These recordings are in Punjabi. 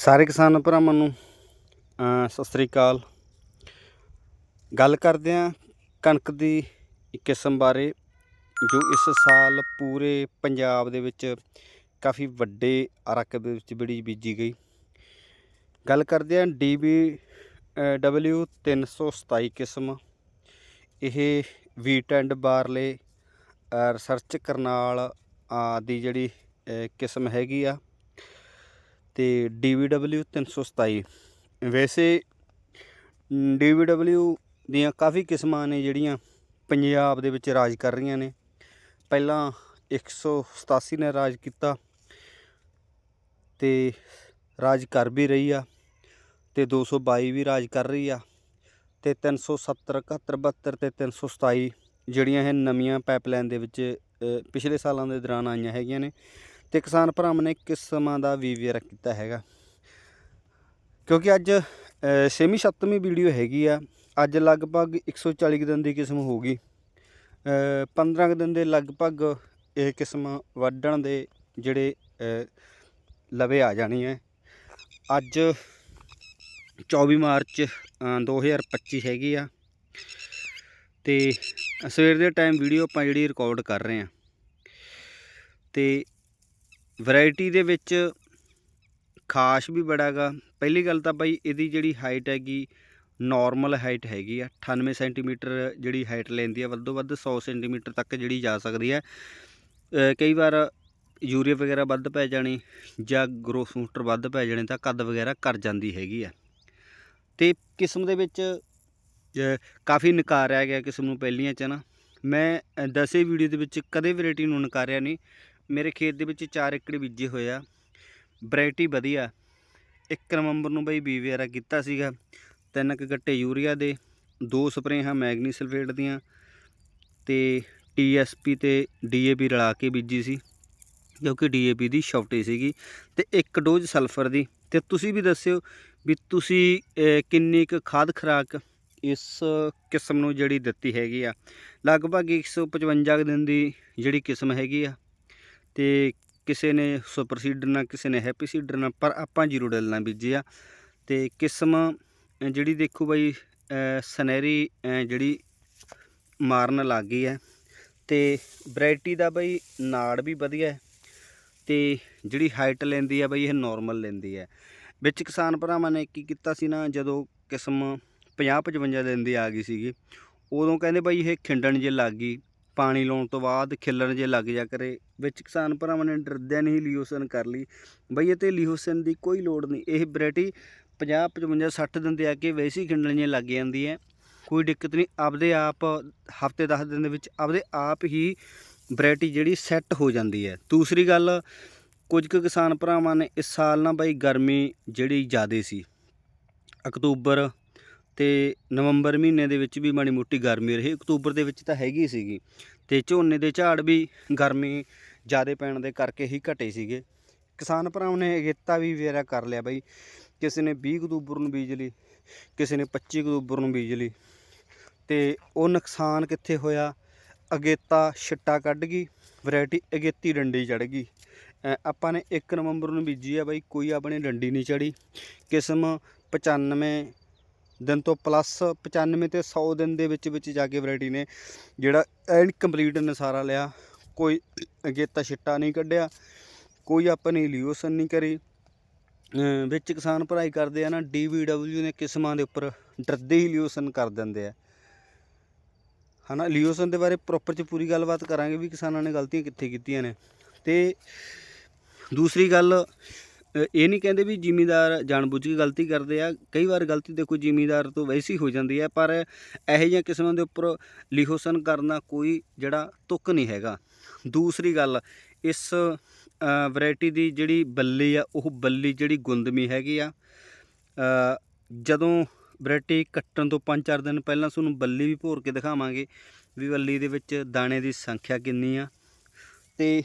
ਸਾਰੇ ਕਿਸਾਨ ਭਰਾਵਾਂ ਨੂੰ ਸਤਿ ਸ੍ਰੀ ਅਕਾਲ। ਗੱਲ ਕਰਦੇ ਹਾਂ ਕਣਕ ਦੀ ਇੱਕ ਕਿਸਮ ਬਾਰੇ, ਜੋ ਇਸ ਸਾਲ ਪੂਰੇ ਪੰਜਾਬ ਦੇ ਵਿੱਚ ਕਾਫੀ ਵੱਡੇ ਰਕਬੇ ਦੇ ਵਿੱਚ ਬੜੀ ਬੀਜੀ ਗਈ। ਗੱਲ ਕਰਦੇ ਹਾਂ ਡੀਬੀ ਡਬਲਯੂ 327 ਕਿਸਮ। ਇਹ wheat and barley research Karnal ਦੀ ਜਿਹੜੀ ਕਿਸਮ ਹੈਗੀ ਆ। ਤੇ DVW 327 ਵੈਸੇ DVW ਦੀਆਂ ਕਾਫੀ ਕਿਸਮਾਂ ਨੇ ਜਿਹੜੀਆਂ ਪੰਜਾਬ ਦੇ ਵਿੱਚ ਰਾਜ ਕਰ ਰਹੀਆਂ ਨੇ। ਪਹਿਲਾਂ 187 ਨੇ ਰਾਜ ਕੀਤਾ ਤੇ ਰਾਜ ਕਰ ਵੀ ਰਹੀ ਆ ਤੇ 222 ਵੀ ਰਾਜ ਕਰ ਰਹੀ ਆ ਤੇ 370 71 72 ਤੇ 327 ਜਿਹੜੀਆਂ ਇਹ ਨਵੀਆਂ ਪਾਈਪਲਾਈਨ ਦੇ ਵਿੱਚ ਪਿਛਲੇ ਸਾਲਾਂ ਦੇ ਦੌਰਾਨ ਆਈਆਂ ਹੈਗੀਆਂ ਨੇ। ਤੇ ਕਿਸਾਨ ਭਰਾਵਾਂ ਨੇ ਕਿਸਮਾਂ ਦਾ ਵੀ ਵੇਅਰ ਕੀਤਾ ਹੈਗਾ? ਕਿਉਂਕਿ ਅੱਜ ਅ, ਛੇਵੀਂ ਸੱਤਵੀਂ ਵੀਡੀਓ ਹੈਗੀ ਆ। ਅੱਜ ਲਗਭਗ 140 ਕੁ ਦਿਨ ਦੀ ਕਿਸਮ ਹੋ ਗਈ ਅ, 15 ਕੁ ਦਿਨ ਦੇ ਲਗਭਗ ਇਹ ਕਿਸਮ ਵੱਢਣ ਦੇ ਜਿਹੜੇ ਲਵੇ ਆ ਜਾਣੀ ਹੈ ਅੱਜ 24 ਮਾਰਚ ਅ, 2025 ਹੈਗੀ ਆ। ਤੇ ਸਵੇਰ ਦੇ ਟਾਈਮ ਵੀਡੀਓ ਆਪਾਂ ਜਿਹੜੀ ਰਿਕਾਰਡ ਕਰ ਰਹੇ ਆ। ਤੇ ਵੈਰਾਈਟੀ ਦੇ ਵਿੱਚ ਖਾਸ ਵੀ ਬੜਾ ਗਾ ਪਹਿਲੀ ਗੱਲ ਤਾਂ ਬਾਈ ਇਹਦੀ ਜਿਹੜੀ ਹਾਈਟ ਹੈਗੀ ਨਾਰਮਲ ਹਾਈਟ ਹੈਗੀ ਆ। 98 ਸੈਂਟੀਮੀਟਰ ਜਿਹੜੀ ਹਾਈਟ ਲੈਂਦੀ ਆ, ਵੱਧੋ ਵੱਧ 100 ਸੈਂਟੀਮੀਟਰ ਤੱਕ ਜਿਹੜੀ ਜਾ ਸਕਦੀ ਹੈ ਕਈ ਵਾਰ ਯੂਰੀਆ ਵਗੈਰਾ ਵੱਧ ਪੈ ਜਾਣੀ ਜਾਂ ਗਰੋਥ ਮੂਟਰ ਵੱਧ ਪੈ ਜਾਣੇ ਤਾਂ ਕੱਦ ਵਗੈਰਾ ਕਰ ਜਾਂਦੀ ਹੈਗੀ ਆ। ਤੇ ਕਿਸਮ ਦੇ ਵਿੱਚ ਕਾਫੀ ਨਕਾਰਿਆ ਗਿਆ ਕਿਸਮ ਨੂੰ ਪਹਿਲੀਆਂ ਚ ਨਾ। ਮੈਂ ਦਸੇ ਵੀਡੀਓ ਦੇ ਵਿੱਚ ਕਦੇ ਵੈਰਾਈਟੀ ਨੂੰ ਨਕਾਰਿਆ ਨਹੀਂ। ਮੇਰੇ ਖੇਤ ਦੇ ਵਿੱਚ 4 ਏਕੜ ਬੀਜੇ ਹੋਏ ਆ। ਵੈਰਾਈਟੀ ਵਧੀਆ। 1 ਨਵੰਬਰ ਨੂੰ ਬਈ ਬੀ ਵਗੈਰਾ ਕੀਤਾ ਸੀਗਾ। ਤਿੰਨ ਕੁ ਗੱਟੇ ਯੂਰੀਆ ਦੇ, ਦੋ ਸਪਰੇਹਾਂ ਮੈਗਨੀ ਸਲਫੇਟ ਦੀਆਂ ਤੇ ਟੀਐਸਪੀ ਤੇ ਡੀਏਪੀ ਰਲਾ ਕੇ ਬੀਜੀ ਸੀ ਕਿਉਂਕਿ ਡੀਏਪੀ ਦੀ ਸ਼ਾਰਟੇਜ ਸੀਗੀ ਤੇ ਇੱਕ ਡੋਜ਼ ਸਲਫਰ ਦੀ। ਤੇ ਤੁਸੀਂ ਵੀ ਦੱਸਿਓ ਵੀ ਤੁਸੀਂ ਕਿੰਨੀ ਕੁ ਖਾਦ ਖੁਰਾਕ ਇਸ ਕਿਸਮ ਨੂੰ ਜਿਹੜੀ ਦਿੱਤੀ ਹੈਗੀ ਆ? ਲਗਭਗ 155 ਕੁ ਦਿਨ ਦੀ ਜਿਹੜੀ ਕਿਸਮ ਹੈਗੀ ਆ। ਤੇ ਕਿਸੇ ਨੇ ਸੁਪਰ ਸੀਡਰ ਨਾਲ ਕਿਸੇ ਨੇ ਹੈਪੀ ਸੀਡਰ ਨਾਲ ਪਰ ਆਪਾਂ ਜੀਰੋ ਡਲ ਨਾਲ ਬੀਜੇ ਆ ਤੇ ਕਿਸਮ ਜਿਹੜੀ ਦੇਖੋ ਬਾਈ ਅ, ਜਿਹੜੀ ਮਾਰਨ ਲੱਗ ਗਈ ਹੈ। ਤੇ ਵੈਰਾਈਟੀ ਦਾ ਬਈ ਨਾੜ ਵੀ ਵਧੀਆ ਹੈ। ਤੇ ਜਿਹੜੀ ਹਾਈਟ ਲੈਂਦੀ ਹੈ ਬਈ ਇਹ ਨਾਰਮਲ ਲੈਂਦੀ ਹੈ। ਵਿੱਚ ਕਿਸਾਨ ਭਰਾਵਾਂ ਨੇ ਕੀ ਕੀਤਾ ਸੀ ਨਾ ਜਦੋਂ ਕਿਸਮ 50 55 ਦਿਨ ਆ ਗਈ ਸੀਗੀ ਉਦੋਂ ਕਹਿੰਦੇ ਬਈ ਇਹ ਖਿੰਡਣ ਜੇ ਲੱਗ ਗਈ। ਪਾਣੀ ਲਾਉਣ ਤੋਂ ਬਾਅਦ ਖਿੱਲਣ ਜੇ ਲੱਗ ਜਾ ਕਰੇ, ਵਿੱਚ ਕਿਸਾਨ ਭਰਾਵਾਂ ਨੇ ਡਰਦਿਆਂ ਨਹੀਂ ਲਿਓਸਨ ਕਰ ਲਈ। ਬਈ ਇਹ ਤੇ ਲਿਓਸਨ ਦੀ ਕੋਈ ਲੋੜ ਨਹੀਂ। ਇਹ ਵੈਰਾਈਟੀ 50 55 60 ਦਿਨ ਦੇ ਆ ਕੇ ਵੈਸੀ ਖਿੰਡਣ ਜੇ ਲੱਗ ਜਾਂਦੀ ਹੈ। ਕੋਈ ਦਿੱਕਤ ਨਹੀਂ। ਆਪਦੇ ਆਪ, ਹਫ਼ਤੇ 10 ਦਿਨ ਦੇ ਵਿੱਚ ਆਪਦੇ ਆਪ ਹੀ ਵੈਰਾਈਟੀ ਜਿਹੜੀ ਸੈੱਟ ਹੋ ਜਾਂਦੀ ਹੈ। ਦੂਸਰੀ ਗੱਲ, ਕੁਝ ਕੁ ਕਿਸਾਨ ਭਰਾਵਾਂ ਨੇ ਇਸ ਸਾਲ ਨਾ ਬਾਈ ਗਰਮੀ ਜਿਹੜੀ ਜ਼ਿਆਦੇ ਸੀ। ਅਕਤੂਬਰ ਤੇ ਨਵੰਬਰ ਮਹੀਨੇ ਦੇ ਵਿੱਚ ਵੀ ਮਾੜੀ ਮੋਟੀ ਗਰਮੀ ਰਹੀ। ਅਕਤੂਬਰ ਦੇ ਵਿੱਚ ਤਾਂ ਹੈਗੀ ਸੀਗੀ ਤੇ ਝੋਨੇ ਦੇ ਝਾੜ ਵੀ ਗਰਮੀ ਜ਼ਿਆਦਾ ਪੈਣ ਦੇ ਕਰਕੇ ਹੀ ਘਟੇ ਸੀਗੇ। ਕਿਸਾਨ ਭਰਾਵਾਂ ਨੇ ਅਗੇਤਾ ਵੀ ਵੇਰਾ ਕਰ ਲਿਆ ਬਾਈ। ਕਿਸੇ ਨੇ 20 ਅਕਤੂਬਰ ਨੂੰ ਬੀਜ ਲਈ, ਕਿਸੇ ਨੇ 25 ਅਕਤੂਬਰ ਨੂੰ ਬੀਜ ਲਈ ਤੇ ਉਹ ਨੁਕਸਾਨ ਕਿੱਥੇ ਹੋਇਆ? ਅਗੇਤਾ ਛਿੱਟਾ ਕੱਢ ਗਈ, ਵੈਰਾਈਟੀ ਅਗੇਤੀ ਡੰਡੀ ਚੜ ਗਈ। ਆਪਾਂ ਨੇ 1 ਨਵੰਬਰ ਨੂੰ ਬੀਜੀ ਆ ਬਾਈ, ਕੋਈ ਆਪਣੇ ਡੰਡੀ ਨਹੀਂ ਚੜੀ ਕਿਸਮ 95 ਦਿਨ ਤੋਂ ਪਲੱਸ 95 ਤੇ 100 ਦਿਨ ਦੇ ਵਿੱਚ ਵਿੱਚ ਜਾ ਕੇ ਵੈਰਾਈਟੀ ਨੇ, ਜਿਹੜਾ ਐਨ ਕੰਪਲੀਟ ਨਸਾਰਾ ਲਿਆ। ਕੋਈ ਅਗੇਤਾ ਛਿੱਟਾ ਨਹੀਂ ਕੱਢਿਆ, ਕੋਈ ਆਪਣੀ ਲਿਓਸਨ ਨਹੀਂ ਕਰੀ। ਵਿੱਚ ਕਿਸਾਨ ਭਰਾਈ ਕਰਦੇ ਆ ਨਾ ਡੀਵੀਡਬਲਯੂ ਨੇ ਕਿਸਮਾਂ ਦੇ ਉੱਪਰ ਡਰਦੇ ਹੀ ਲਿਓਸਨ ਕਰ ਦਿੰਦੇ ਆ। ਹਨਾ ਲਿਓਸਨ ਦੇ ਬਾਰੇ ਪ੍ਰੋਪਰ ਚ ਪੂਰੀ ਗੱਲਬਾਤ ਕਰਾਂਗੇ ਵੀ ਕਿਸਾਨਾਂ ਨੇ ਗਲਤੀਆਂ ਕਿੱਥੇ ਕੀਤੀਆਂ ਨੇ। ਤੇ ਦੂਸਰੀ ਗੱਲ ਇਹ ਨਹੀਂ ਕਹਿੰਦੇ ਵੀ ਜ਼ਿਮੀਦਾਰ ਜਾਣਬੁੱਝ ਕੇ ਗਲਤੀ ਕਰਦੇ ਆ। ਕਈ ਵਾਰ ਗਲਤੀ ਦੇਖੋ ਜ਼ਿਮੀਦਾਰ ਤੋਂ ਵੈਸੀ ਹੋ ਜਾਂਦੀ ਹੈ, ਪਰ ਇਹੋ ਜਿਹੀਆਂ ਕਿਸਮਾਂ ਦੇ ਉੱਪਰ ਲਿਖੋਸਨ ਕਰਨਾ ਕੋਈ ਜਿਹੜਾ ਤੁੱਕ ਨਹੀਂ ਹੈਗਾ। ਦੂਸਰੀ ਗੱਲ, ਇਸ ਵੈਰਾਈਟੀ ਦੀ ਜਿਹੜੀ ਬੱਲੀ ਆ, ਉਹ ਬੱਲੀ ਜਿਹੜੀ ਗੁੰਦਮੀ ਹੈਗੀ ਆ ਜਦੋਂ ਵੈਰਾਈਟੀ ਕੱਟਣ ਤੋਂ 5-4 ਦਿਨ ਪਹਿਲਾਂ ਤੁਹਾਨੂੰ ਬੱਲੀ ਵੀ ਭੋਰ ਕੇ ਦਿਖਾਵਾਂਗੇ ਵੀ ਬੱਲੀ ਦੇ ਵਿੱਚ ਦਾਣੇ ਦੀ ਸੰਖਿਆ ਕਿੰਨੀ ਆ। ਤੇ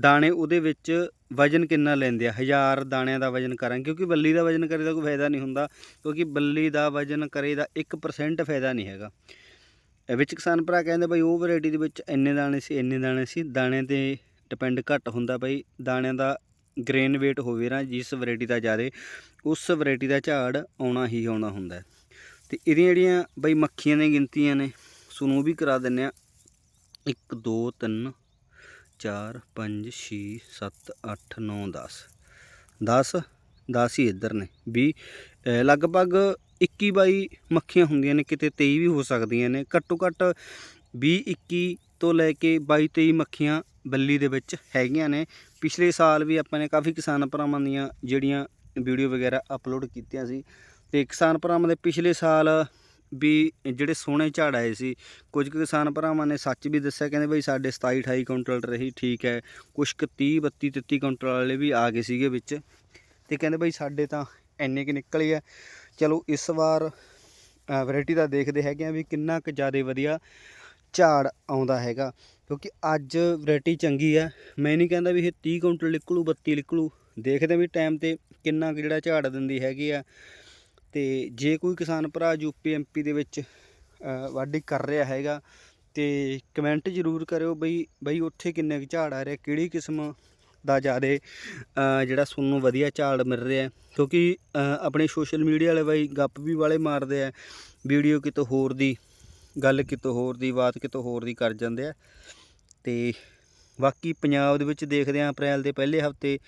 ਦਾਣੇ ਉਹਦੇ ਵਿੱਚ ਵਜਨ ਕਿੰਨਾ ਲੈਂਦੇ ਆ? ਹਜ਼ਾਰ ਦਾਣਿਆਂ ਦਾ ਵਜਨ ਕਰਾਂਗੇ, ਕਿਉਂਕਿ ਬੱਲੀ ਦਾ ਵਜਨ ਕਰੇ ਦਾ ਕੋਈ ਫਾਇਦਾ ਨਹੀਂ ਹੁੰਦਾ, ਕਿਉਂਕਿ ਬੱਲੀ ਦਾ ਵਜਨ ਕਰੇ ਦਾ 1% ਫਾਇਦਾ ਨਹੀਂ ਹੈਗਾ। ਇਹ ਵਿੱਚ ਕਿਸਾਨ ਭਰਾ ਕਹਿੰਦੇ ਬਈ ਉਹ ਵੈਰਾਈਟੀ ਦੇ ਵਿੱਚ ਇੰਨੇ ਦਾਣੇ ਸੀ, ਇੰਨੇ ਦਾਣੇ ਸੀ, ਦਾਣੇ ਤੇ ਡਿਪੈਂਡ ਘੱਟ ਹੁੰਦਾ ਬਈ ਦਾਣਿਆਂ ਦਾ ਗ੍ਰੇਨ weight ਹੋਵੇ ਨਾ, ਜਿਸ ਵੈਰਾਈਟੀ ਦਾ ਜ਼ਿਆਦਾ, ਉਸ ਵੈਰਾਈਟੀ ਦਾ ਝਾੜ ਆਉਣਾ ਹੀ ਆਉਣਾ ਹੁੰਦਾ। ਹੈ। ਤੇ ਇਹਦੀਆਂ ਜਿਹੜੀਆਂ ਬਈ ਮੱਖੀਆਂ ਦੀਆਂ ਗਿਣਤੀਆਂ ਨੇ, ਤੁਹਾਨੂੰ ਉਹ ਵੀ ਕਰਾ ਦਿੰਨੇ ਆ 1 2 3 4 5 6 7 8 9 10 10 10 ਹੀ ਇੱਧਰ ਨੇ। ਵੀ, ਅਹ, ਲਗਭਗ 21 ਬਾਈ ਮੱਖੀਆਂ ਹੁੰਦੀਆਂ ਨੇ, ਕਿਤੇ 23 ਵੀ ਹੋ ਸਕਦੀਆਂ ਨੇ। ਘੱਟੋ ਘੱਟ 20 21 ਤੋਂ ਲੈ ਕੇ 22 23 ਮੱਖੀਆਂ ਬੱਲੀ ਦੇ ਵਿੱਚ ਹੈਗੀਆਂ ਨੇ। ਪਿਛਲੇ ਸਾਲ ਵੀ ਆਪਾਂ ਨੇ ਕਾਫੀ ਕਿਸਾਨ ਭਰਾਵਾਂ ਦੀਆਂ ਜਿਹੜੀਆਂ ਵੀਡੀਓ ਵਗੈਰਾ ਅਪਲੋਡ ਕੀਤੀਆਂ ਸੀ। ਤੇ ਕਿਸਾਨ ਭਰਾਵਾਂ ਦੇ ਪਿਛਲੇ ਸਾਲ ਵੀ ਜਿਹੜੇ ਸੋਹਣੇ ਝਾੜ ਆਏ ਸੀ, ਕੁਝ ਕੁ ਕਿਸਾਨ ਭਰਾਵਾਂ ਨੇ ਸੱਚ ਵੀ ਦੱਸਿਆ, ਕਹਿੰਦੇ ਬਈ ਸਾਡੇ 27 28 ਕੁਇੰਟਲ ਰਹੀ, ਠੀਕ ਹੈ। ਕੁਝ ਕੁ 30 32 33 ਕੁਇੰਟਲ ਵਾਲੇ ਵੀ ਆ ਗਏ ਸੀਗੇ ਵਿੱਚ। ਤੇ ਕਹਿੰਦੇ ਬਈ ਸਾਡੇ ਤਾਂ ਇੰਨੇ ਕਿ ਨਿਕਲੇ ਆ। ਚਲੋ, ਇਸ ਵਾਰ ਵੈਰਾਈਟੀ ਦਾ ਦੇਖਦੇ ਹੈਗੇ ਆ ਵੀ ਕਿੰਨਾ ਕੁ ਜ਼ਿਆਦਾ ਵਧੀਆ ਝਾੜ ਆਉਂਦਾ ਹੈਗਾ। ਕਿਉਂਕਿ ਅੱਜ ਵੈਰਾਈਟੀ ਚੰਗੀ ਆ। ਮੈਂ ਨਹੀਂ ਕਹਿੰਦਾ ਵੀ ਇਹ 30 ਕੁਇੰਟਲ ਨਿਕਲੂ 32 ਨਿਕਲੂ। ਦੇਖਦੇ ਵੀ ਟਾਈਮ ਤੇ ਕਿੰਨਾ ਕੁ ਜਿਹੜਾ ਝਾੜ ਦਿੰਦੀ ਹੈਗੀ ਆ। ਤੇ ਜੇ ਕੋਈ ਕਿਸਾਨ ਭਰਾ ਯੂਪੀ ਐਮਪੀ ਦੇ ਵਿੱਚ ਅ, ਵਾਢੀ ਕਰ ਰਿਹਾ ਹੈਗਾ ਤੇ ਕਮੈਂਟ ਜ਼ਰੂਰ ਕਰਿਓ ਬਈ ਬਈ ਉੱਥੇ ਕਿੰਨੇ ਕੁ ਝਾੜ ਆ ਰਿਹਾ ਕਿਹੜੀ ਕਿਸਮ ਦਾ ਜ਼ਿਆਦਾ ਜਿਹੜਾ ਤੁਹਾਨੂੰ ਵਧੀਆ ਝਾੜ ਮਿਲ ਰਿਹਾ ਕਿਉਂਕਿ ਆਪਣੇ ਸੋਸ਼ਲ ਮੀਡੀਆ ਵਾਲੇ ਬਾਈ ਗੱਪ ਵੀ ਵਾਲੇ ਮਾਰਦੇ ਆ ਵੀਡੀਓ ਕਿਤੋਂ ਹੋਰ ਦੀ ਗੱਲ ਕਿਤੋਂ ਹੋਰ ਦੀ ਬਾਤ ਕਿਤੋਂ ਹੋਰ ਦੀ ਕਰ ਜਾਂਦੇ ਆ। ਤੇ ਬਾਕੀ ਪੰਜਾਬ ਦੇ ਵਿੱਚ ਦੇਖਦੇ ਆ ਅਪ੍ਰੈਲ ਦੇ ਪਹਿਲੇ ਹਫ਼ਤੇ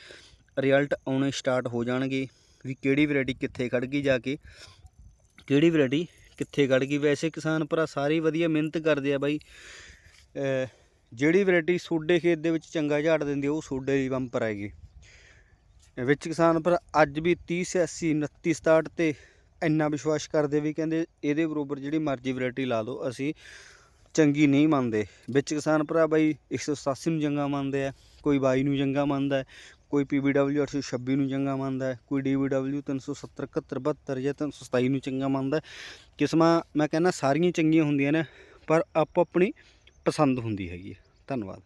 ਰਿਜ਼ਲਟ ਆਉਣੇ ਸਟਾਰਟ ਹੋ ਜਾਣਗੇ। ਵੀ ਕਿਹੜੀ ਵੈਰਾਈਟੀ ਕਿੱਥੇ ਖੜ ਗਈ ਜਾ ਕੇ। ਕਿਹੜੀ ਵੈਰਾਈਟੀ ਕਿੱਥੇ ਖੜ ਗਈ। ਵੈਸੇ ਕਿਸਾਨ ਭਰਾ ਸਾਰੇ ਵਧੀਆ ਮਿਹਨਤ ਕਰਦੇ ਆ ਬਾਈ। ਜਿਹੜੀ ਵੈਰਾਈਟੀ ਸੋਡੇ ਖੇਤ ਦੇ ਵਿੱਚ ਚੰਗਾ ਝਾੜ ਦਿੰਦੀ ਉਹ ਸੋਡੇ ਦੀ ਬੰਪਰ ਹੈਗੀ। ਵਿੱਚ ਕਿਸਾਨ ਭਰਾ ਅੱਜ ਵੀ 30 80 29 67 ਤੇ ਇੰਨਾ ਵਿਸ਼ਵਾਸ ਕਰਦੇ ਵੀ ਕਹਿੰਦੇ ਇਹਦੇ ਬਰੋਬਰ ਜਿਹੜੀ ਮਰਜ਼ੀ ਵੈਰਾਈਟੀ ਲਾ ਲਓ, ਅਸੀਂ ਚੰਗੀ ਨਹੀਂ ਮੰਨਦੇ। ਵਿੱਚ ਕਿਸਾਨ ਭਰਾ ਬਾਈ 187 ਨੂੰ ਚੰਗਾ ਮੰਨਦੇ ਆ, ਕੋਈ ਬਾਈ ਨੂੰ ਚੰਗਾ ਮੰਨਦਾ ਕੋਈ PBW 826 ਨੂੰ ਚੰਗਾ ਮੰਨਦਾ ਹੈ, ਕੋਈ DBW 370 71 72 ਜਾਂ 327 ਨੂੰ ਚੰਗਾ ਮੰਨਦਾ ਕਿਸਮਾਂ ਮੈਂ ਕਹਿੰਦਾ ਸਾਰੀਆਂ ਚੰਗੀਆਂ ਹੁੰਦੀਆਂ ਨੇ ਪਰ ਆਪੋ ਆਪਣੀ ਪਸੰਦ ਹੁੰਦੀ ਹੈਗੀ ਹੈ। ਧੰਨਵਾਦ।